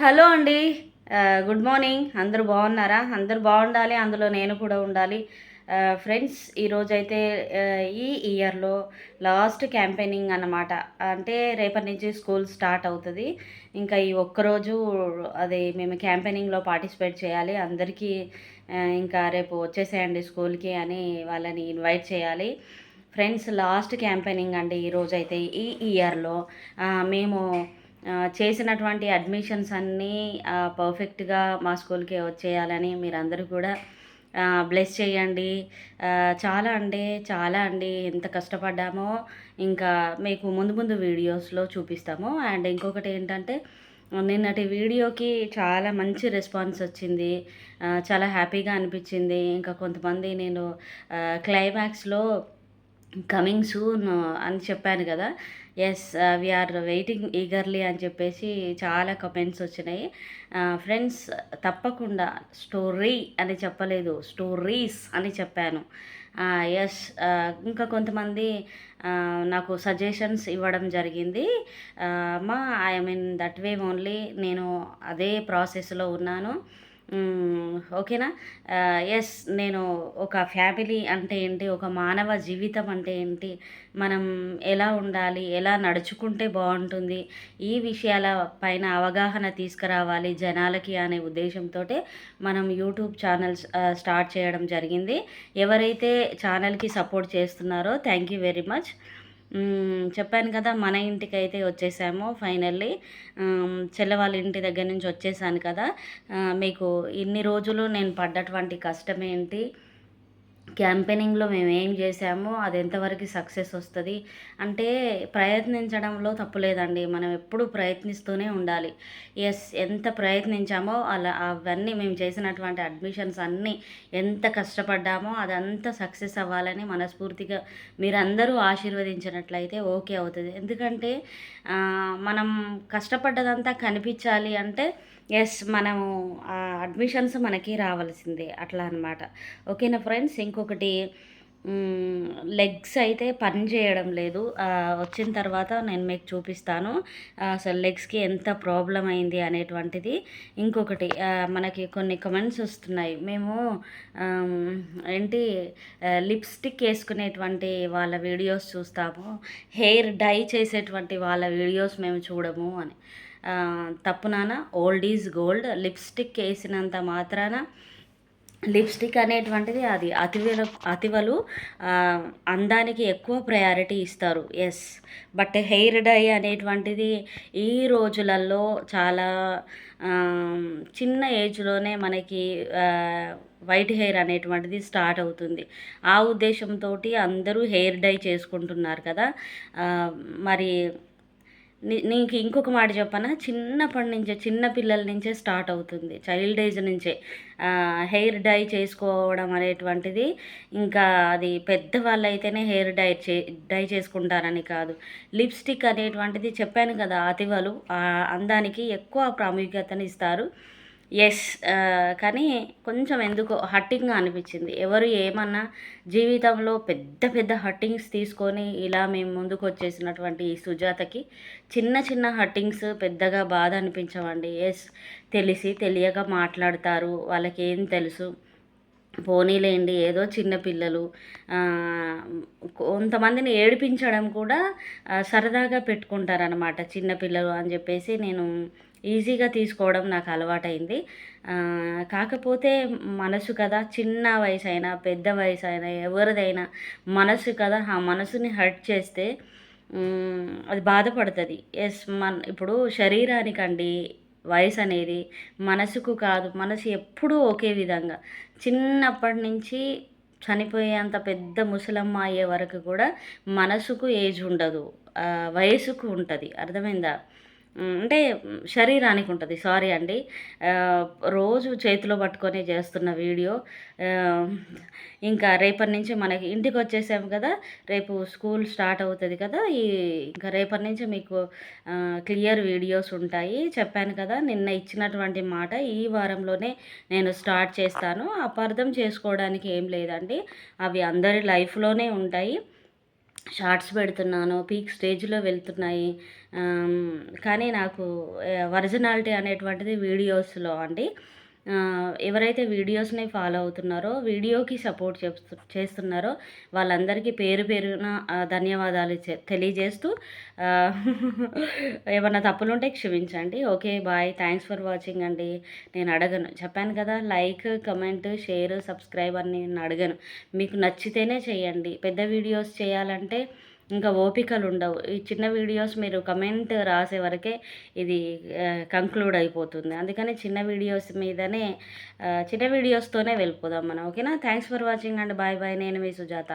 Hello అండి. Good morning. అందరూ బాగున్నారా? అందరూ బాగుండాలి. అందులో నేను కూడా ఉండాలి. ఫ్రెండ్స్ ఈరోజైతే ఈ ఇయర్లో లాస్ట్ క్యాంపెయినింగ్ అన్నమాట. అంటే రేపటి నుంచి స్కూల్ స్టార్ట్ అవుతుంది. ఇంకా ఈ ఒక్కరోజు అది మేము క్యాంపెయినింగ్లో పార్టిసిపేట్ చేయాలి. అందరికీ ఇంకా రేపు వచ్చేసేయండి స్కూల్కి అని వాళ్ళని ఇన్వైట్ చేయాలి. ఫ్రెండ్స్ లాస్ట్ క్యాంపెయినింగ్ అండి ఈరోజైతే ఈ ఇయర్లో. మేము చేసినటువంటి అడ్మిషన్స్ అన్నీ పర్ఫెక్ట్గా మా స్కూల్కి వచ్చేయాలని మీరందరూ కూడా బ్లెస్ చేయండి. చాలా అండి చాలా అండి ఎంత కష్టపడ్డామో ఇంకా మీకు ముందు ముందు వీడియోస్లో చూపిస్తాము. అండ్ ఇంకొకటి ఏంటంటే నిన్నటి వీడియోకి చాలా మంచి రెస్పాన్స్ వచ్చింది. చాలా హ్యాపీగా అనిపించింది. ఇంకా కొంతమంది నేను క్లైమాక్స్లో కమింగ్ సూన్ అని చెప్పాను కదా. ఎస్ వీఆర్ వెయిటింగ్ ఈగర్లీ అని చెప్పేసి చాలా కమెంట్స్ వచ్చినాయి. Uh, ఫ్రెండ్స్ తప్పకుండా స్టోరీ అని చెప్పలేదు స్టోరీస్ అని చెప్పాను. Uh, ఎస్ uh, ఇంకా కొంతమంది నాకు సజెషన్స్ ఇవ్వడం జరిగింది. అమ్మా I mean that way only నేను అదే ప్రాసెస్లో ఉన్నాను. ఓకేనా? ఎస్ నేను ఒక ఫ్యామిలీ అంటే ఏంటి ఒక మానవ జీవితం అంటే ఏంటి మనం ఎలా ఉండాలి ఎలా నడుచుకుంటే బాగుంటుంది ఈ విషయాల పైన అవగాహన తీసుకురావాలి జనాలకి అనే ఉద్దేశంతో మనం యూట్యూబ్ ఛానల్స్ స్టార్ట్ చేయడం జరిగింది. ఎవరైతే ఛానల్కి సపోర్ట్ చేస్తున్నారో థ్యాంక్ యూ వెరీ మచ్ చెప్పాను కదా మన ఇంటికి అయితే వచ్చేసాము ఫైనల్లీ. చెల్లవాళ్ళ ఇంటి దగ్గర నుంచి వచ్చేసాను కదా. మీకు ఇన్ని రోజులు నేను పడ్డటువంటి కష్టం ఏంటి? క్యాంపెయినింగ్లో మేము ఏం చేసామో అది ఎంతవరకు సక్సెస్ వస్తుంది. అంటే ప్రయత్నించడంలో తప్పులేదండి మనం ఎప్పుడూ ప్రయత్నిస్తూనే ఉండాలి. ఎస్ ఎంత ప్రయత్నించామో అలా అవన్నీ మేము చేసినటువంటి అడ్మిషన్స్ అన్నీ ఎంత కష్టపడ్డామో అదంతా సక్సెస్ అవ్వాలని మనస్ఫూర్తిగా మీరందరూ ఆశీర్వదించినట్లయితే ఓకే అవుతుంది. ఎందుకంటే మనం కష్టపడ్డదంతా కనిపించాలి అంటే ఎస్ మనము అడ్మిషన్స్ మనకి రావాల్సిందే. అట్లా అనమాట ఓకేనా ఫ్రెండ్స్? ఇంకొకటి లెగ్స్ అయితే పని చేయడం లేదు. వచ్చిన తర్వాత నేను మీకు చూపిస్తాను. అసలు లెగ్స్కి ఎంత ప్రాబ్లం అయింది అనేటువంటిది. ఇంకొకటి మనకి కొన్ని కమెంట్స్ వస్తున్నాయి. మేము ఏంటి లిప్స్టిక్ వేసుకునేటువంటి వాళ్ళ వీడియోస్ చూస్తాము. హెయిర్ డై చేసేటువంటి వాళ్ళ వీడియోస్ మేము చూడము అని. తప్పునాన ఓల్డ్ ఈజ్ గోల్డ్ లిప్స్టిక్ వేసినంత మాత్రాన లిప్స్టిక్ అనేటువంటిది అది అతివల అతివలు అందానికి ఎక్కువ ప్రయారిటీ ఇస్తారు. ఎస్ బట్ హెయిర్ డై అనేటువంటిది ఈ రోజులలో చాలా చిన్న ఏజ్లోనే మనకి వైట్ హెయిర్ అనేటువంటిది స్టార్ట్ అవుతుంది. ఆ ఉద్దేశంతో అందరూ హెయిర్ డై చేసుకుంటున్నారు కదా. మరి నీకు ఇంకొక మాట చెప్పనా? చిన్నప్పటి నుంచే చిన్న పిల్లల నుంచే స్టార్ట్ అవుతుంది. చైల్డ్ ఏజ్ నుంచే. హెయిర్ డై చేసుకోవడం అనేటువంటిది ఇంకా అది పెద్దవాళ్ళు అయితేనే హెయిర్ డై చే డై చేసుకుంటారని కాదు. లిప్స్టిక్ అనేటువంటిది చెప్పాను కదా అతివలు ఆ అందానికి ఎక్కువ ప్రాముఖ్యతను ఇస్తారు ఎస్ కానీ కొంచెం ఎందుకో హట్టింగ్గా అనిపించింది. ఎవరు ఏమన్నా జీవితంలో పెద్ద పెద్ద హట్టింగ్స్ తీసుకొని ఇలా మేము ముందుకు వచ్చేసినటువంటి ఈ సుజాతకి చిన్న చిన్న హట్టింగ్స్ పెద్దగా బాధ అనిపించవండి. ఎస్ తెలిసి తెలియక మాట్లాడతారు. వాళ్ళకి ఏం తెలుసు? పోనీలేండి ఏదో చిన్నపిల్లలు కొంతమందిని ఏడిపించడం కూడా సరదాగా పెట్టుకుంటారనమాట చిన్నపిల్లలు అని చెప్పేసి నేను ఈజీగా తీసుకోవడం నాకు అలవాటైంది. కాకపోతే మనసు కదా చిన్న వయసు అయినా పెద్ద వయసు అయినా ఎవరిదైనా మనసు కదా ఆ మనసుని హర్ట్ చేస్తే అది బాధపడుతుంది. ఎస్ మన ఇప్పుడు శరీరానికండి వయసు అనేది మనసుకు కాదు మనసు ఎప్పుడూ ఒకే విధంగా. చిన్నప్పటి నుంచి చనిపోయేంత పెద్ద ముసలమ్మ అయ్యే వరకు కూడా మనసుకు ఏజ్ ఉండదు. వయసుకు ఉంటుంది. అర్థమైందా? అంటే శరీరానికి ఉంటుంది. సారీ అండి. రోజు చేతిలో పట్టుకొని చేస్తున్న వీడియో. ఇంకా రేపటి నుంచి మనకి ఇంటికి వచ్చేసాము కదా రేపు స్కూల్ స్టార్ట్ అవుతుంది కదా ఈ ఇంకా రేపటి నుంచి మీకు క్లియర్ వీడియోస్ ఉంటాయి. చెప్పాను కదా నిన్న ఇచ్చినటువంటి మాట ఈ వారంలోనే నేను స్టార్ట్ చేస్తాను. అపార్థం చేసుకోవడానికి ఏం లేదండి. అవి అందరి లైఫ్లోనే ఉంటాయి. షార్ట్స్ పెడుతున్నాను పీక్ స్టేజ్లో వెళ్తున్నాయి. కానీ నాకు ఒరిజినాలిటీ అనేటువంటిది వీడియోస్లో అండి. ఎవరైతే వీడియోస్ని ఫాలో అవుతున్నారో వీడియోకి సపోర్ట్ చేస్తు చేస్తున్నారో వాళ్ళందరికీ పేరు పేరున ధన్యవాదాలు తెలియజేస్తూ ఆ, ఏమన్నా తప్పులుంటే క్షమించండి. Okay bye. Thanks for watching అండి. నేను అడగను. చెప్పాను కదా లైక్ కమెంట్ షేర్ సబ్స్క్రైబ్ అని నేను అడగను. మీకు నచ్చితేనే చేయండి. పెద్ద వీడియోస్ చేయాలంటే ఇంకా ఓపికలు ఉండవు ఈ చిన్న వీడియోస్ మీరు కమెంట్ రాసే వరకే ఇది కంక్లూడ్ అయిపోతుంది. అందుకని చిన్న వీడియోస్ మీదనే చిన్న వీడియోస్తోనే వెళ్ళిపోదాం మనం. ఓకేనా? Thanks for watching and bye bye నేను మీ సుజాత.